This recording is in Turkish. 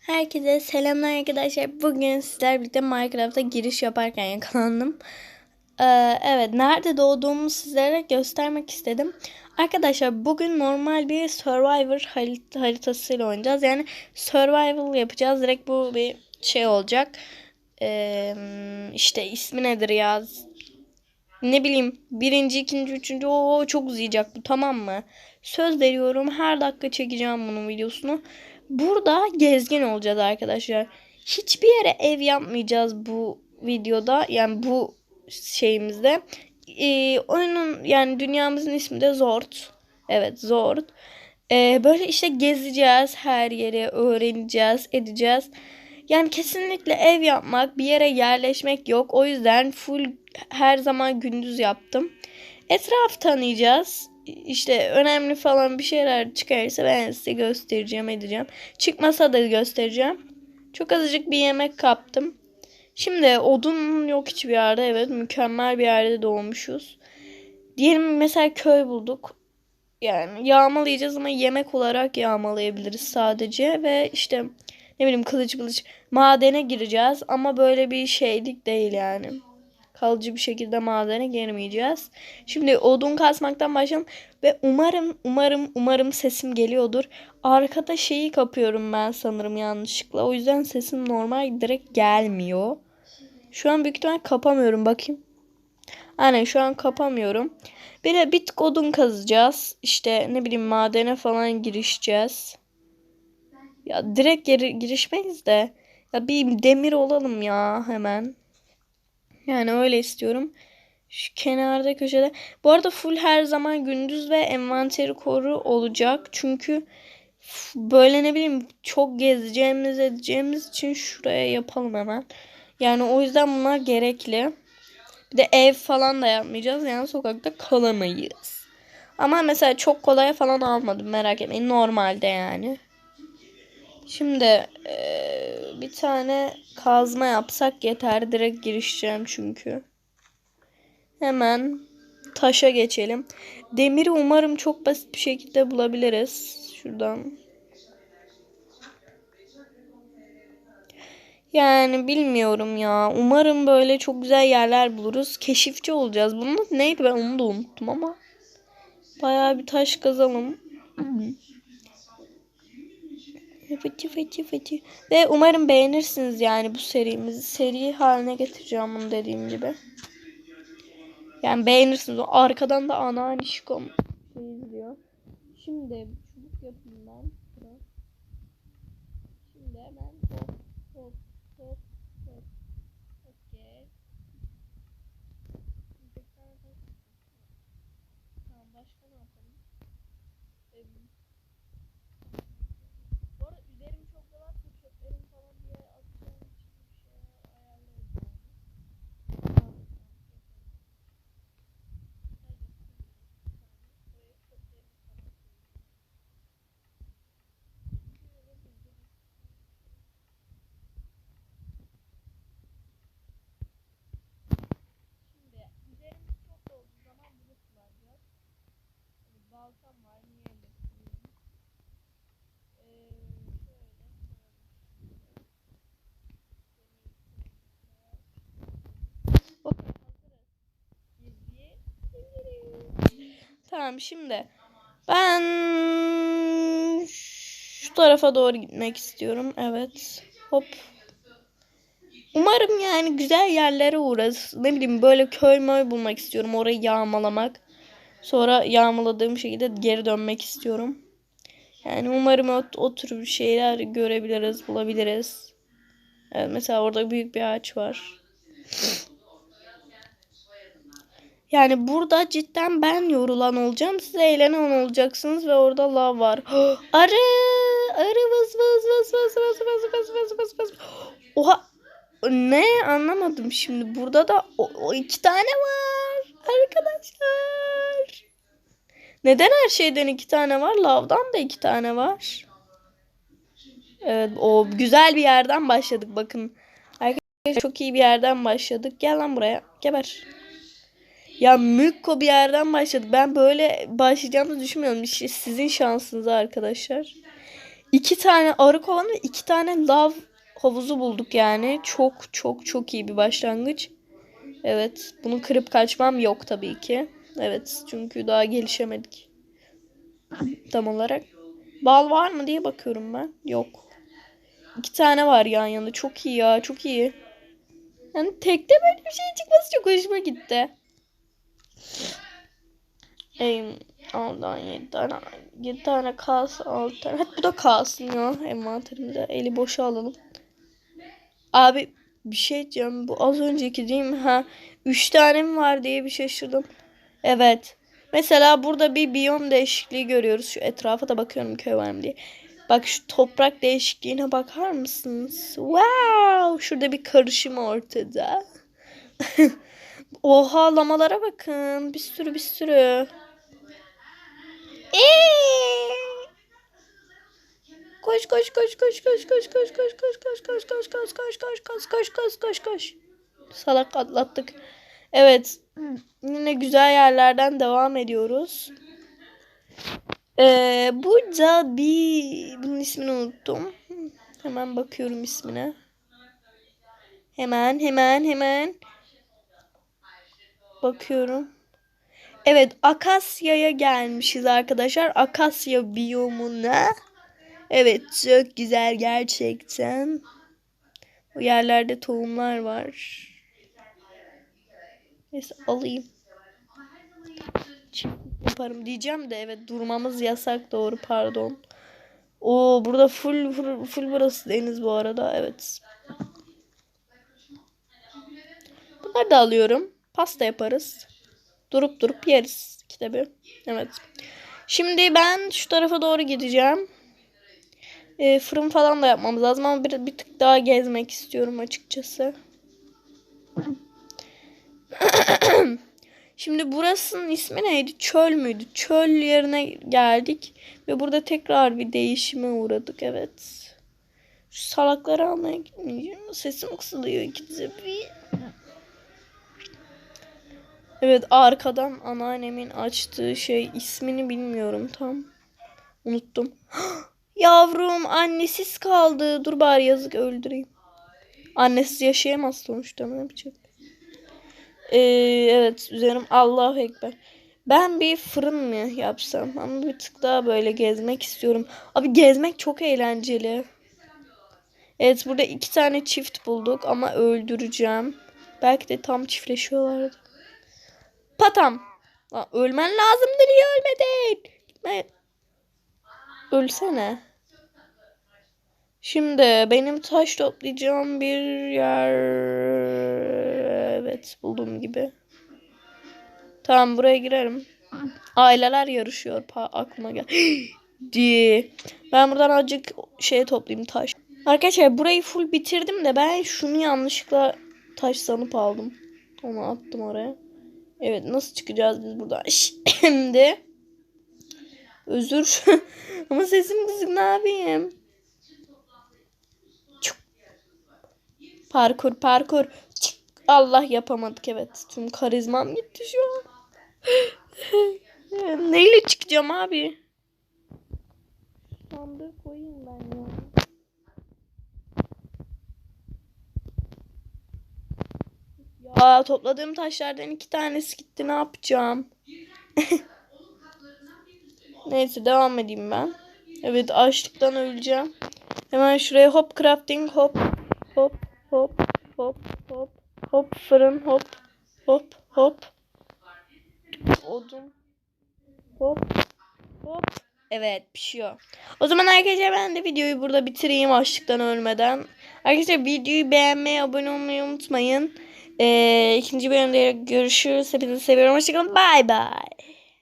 Herkese selamlar arkadaşlar. Bugün sizler birlikte Minecraft'a giriş yaparken yakalandım. Ee, evet, nerede doğduğumu sizlere göstermek istedim. Arkadaşlar bugün normal bir Survivor harit- haritasıyla oynayacağız. Yani Survival yapacağız. Direkt bu bir şey olacak. Ee, işte ismi nedir ya? Ne bileyim birinci, ikinci, üçüncü o çok uzayacak bu tamam mı? Söz veriyorum her dakika çekeceğim bunun videosunu. Burada gezgin olacağız arkadaşlar. Hiçbir yere ev yapmayacağız bu videoda. Yani bu şeyimizde. Ee, oyunun yani dünyamızın ismi de Zord. Evet Zord. Ee, böyle işte gezeceğiz her yeri öğreneceğiz edeceğiz. Yani kesinlikle ev yapmak bir yere yerleşmek yok. O yüzden full her zaman gündüz yaptım. Etraf tanıyacağız. İşte önemli falan bir şeyler çıkarsa ben size göstereceğim edeceğim. Çıkmasa da göstereceğim. Çok azıcık bir yemek kaptım. Şimdi odun yok hiçbir yerde. Evet mükemmel bir yerde doğmuşuz. Diyelim mesela köy bulduk. Yani yağmalayacağız ama yemek olarak yağmalayabiliriz sadece. Ve işte ne bileyim kılıç kılıç madene gireceğiz. Ama böyle bir şeylik değil yani kalıcı bir şekilde madene girmeyeceğiz. Şimdi odun kasmaktan başlayalım ve umarım umarım umarım sesim geliyordur. Arkada şeyi kapıyorum ben sanırım yanlışlıkla. O yüzden sesim normal direkt gelmiyor. Şu an büyük ihtimal kapamıyorum bakayım. Aynen şu an kapamıyorum. Bir de bir odun kazacağız. İşte ne bileyim madene falan girişeceğiz. Ya direkt gir girişmeyiz de. Ya bir demir olalım ya hemen. Yani öyle istiyorum. Şu kenarda köşede. Bu arada full her zaman gündüz ve envanteri koru olacak. Çünkü böyle ne bileyim çok gezeceğimiz edeceğimiz için şuraya yapalım hemen. Yani o yüzden bunlar gerekli. Bir de ev falan da yapmayacağız. Yani sokakta kalamayız. Ama mesela çok kolay falan almadım merak etmeyin. Normalde yani. Şimdi e, bir tane kazma yapsak yeter. Direkt girişeceğim çünkü. Hemen taşa geçelim. Demiri umarım çok basit bir şekilde bulabiliriz. Şuradan. Yani bilmiyorum ya. Umarım böyle çok güzel yerler buluruz. Keşifçi olacağız. Bunun neydi ben onu da unuttum ama. Bayağı bir taş kazalım. Fıçı fıçı fıçı. Ve umarım beğenirsiniz yani bu serimizi. Seri haline getireceğim bunu dediğim gibi. Yani beğenirsiniz. O arkadan da anneannişkom şey izliyor. Şimdi çubuk yapayım ben. Şimdi hemen hop hop hop. Okey. Tamam başka ne yapalım? Ee, bu arada üzerim çok dolapsa çöplerim falan bir yere atacağım için bir şey ayarlayacağım. Şimdi üzerimiz çok dolduğu zaman bunu kullanacağız. Hani baltam var niye elletmiyorum? Ee, şöyle Okey, hazırız. Geziye gidebiliriz. Tamam şimdi ben şu tarafa doğru gitmek istiyorum. Evet. Hop. Umarım yani güzel yerlere uğrarız. Ne bileyim böyle köy möy bulmak istiyorum. Orayı yağmalamak. Sonra yağmaladığım şekilde geri dönmek istiyorum. Yani umarım o, o tür şeyler görebiliriz, bulabiliriz. Evet, mesela orada büyük bir ağaç var. Yani burada cidden ben yorulan olacağım. Siz eğlenen olacaksınız ve orada lav var. Arı! Arı vız vız vız vız vız vız vız vız vız vız. Oha! Ne anlamadım şimdi. Burada da o, o iki tane var. Arkadaşlar. Neden her şeyden iki tane var? Lavdan da iki tane var. Evet o güzel bir yerden başladık bakın. Arkadaşlar çok iyi bir yerden başladık. Gel lan buraya. Geber. Ya mükko bir yerden başladık. Ben böyle başlayacağımızı düşünmüyorum. Sizin şansınız arkadaşlar. iki tane arı kovanı iki tane lav havuzu bulduk yani. Çok çok çok iyi bir başlangıç. Evet. Bunu kırıp kaçmam yok tabii ki. Evet. Çünkü daha gelişemedik. Tam olarak. Bal var mı diye bakıyorum ben. Yok. İki tane var yan yana. Çok iyi ya. Çok iyi. Yani tekte böyle bir şey çıkması çok hoşuma gitti. Ey, Ondan 7 tane 7 tane kalsın 6 tane. Bu da kalsın ya envanterimde. Eli boşa alalım. Abi bir şey diyeceğim. Bu az önceki değil mi? Ha 3 tane mi var diye bir şaşırdım. Evet. Mesela burada bir biyom değişikliği görüyoruz. Şu etrafa da bakıyorum köy var mı diye. Bak şu toprak değişikliğine bakar mısınız? Wow! Şurada bir karışım ortada. Oha lamalara bakın. Bir sürü bir sürü. Eee! Koş koş koş koş koş koş koş koş koş koş koş koş koş koş koş koş koş koş koş koş. Salak atlattık. Evet. Yine güzel yerlerden devam ediyoruz. Ee, burada bir bunun ismini unuttum. Hemen bakıyorum ismine. Hemen hemen hemen. Bakıyorum. Evet Akasya'ya gelmişiz arkadaşlar. Akasya biyomuna. Evet çok güzel gerçekten. Bu yerlerde tohumlar var. Neyse alayım. Çiftlik yaparım diyeceğim de evet durmamız yasak doğru pardon. Oo burada full full, full burası deniz bu arada evet. Bunları da alıyorum. Pasta yaparız. Durup durup yeriz kitabı. Evet. Şimdi ben şu tarafa doğru gideceğim. E, fırın falan da yapmamız lazım ama bir, bir tık daha gezmek istiyorum açıkçası. Şimdi burasının ismi neydi? Çöl müydü? Çöl yerine geldik. Ve burada tekrar bir değişime uğradık. Evet. Şu salakları almaya gitmeyeceğim. Sesim kısılıyor ikide bir. Evet arkadan anneannemin açtığı şey ismini bilmiyorum tam. Unuttum. Yavrum annesiz kaldı. Dur bari yazık öldüreyim. Annesiz yaşayamaz sonuçta ne yapacak? Ee, evet üzerim Allahu Ekber. Ben bir fırın mı yapsam? Ama bir tık daha böyle gezmek istiyorum. Abi gezmek çok eğlenceli. Evet burada iki tane çift bulduk ama öldüreceğim. Belki de tam çiftleşiyorlardı. Patam. Lan ölmen lazımdı niye ölmedin? Gitme. Ölsene. Şimdi benim taş toplayacağım bir yer. Evet buldum gibi. Tamam buraya girerim. Aileler yarışıyor. Pa aklıma gel. diye. Ben buradan azıcık şey toplayayım taş. Arkadaşlar burayı full bitirdim de ben şunu yanlışlıkla taş sanıp aldım. Onu attım oraya. Evet nasıl çıkacağız biz buradan? Şimdi özür ama sesim kızık ne yapayım? Çık. Parkur parkur. Çık. Allah yapamadık evet. Tüm karizmam gitti şu an. Neyle çıkacağım abi? Sandığı koyayım ben ya. Ya topladığım taşlardan iki tanesi gitti ne yapacağım? Neyse devam edeyim ben. Evet açlıktan öleceğim. Hemen şuraya hop crafting hop hop hop hop hop hop fırın hop hop hop odun hop hop Evet pişiyor. O zaman arkadaşlar ben de videoyu burada bitireyim açlıktan ölmeden. Arkadaşlar videoyu beğenmeyi, abone olmayı unutmayın. Ee, ikinci bölümde görüşürüz. Hepinizi seviyorum. Hoşçakalın. Bye bye.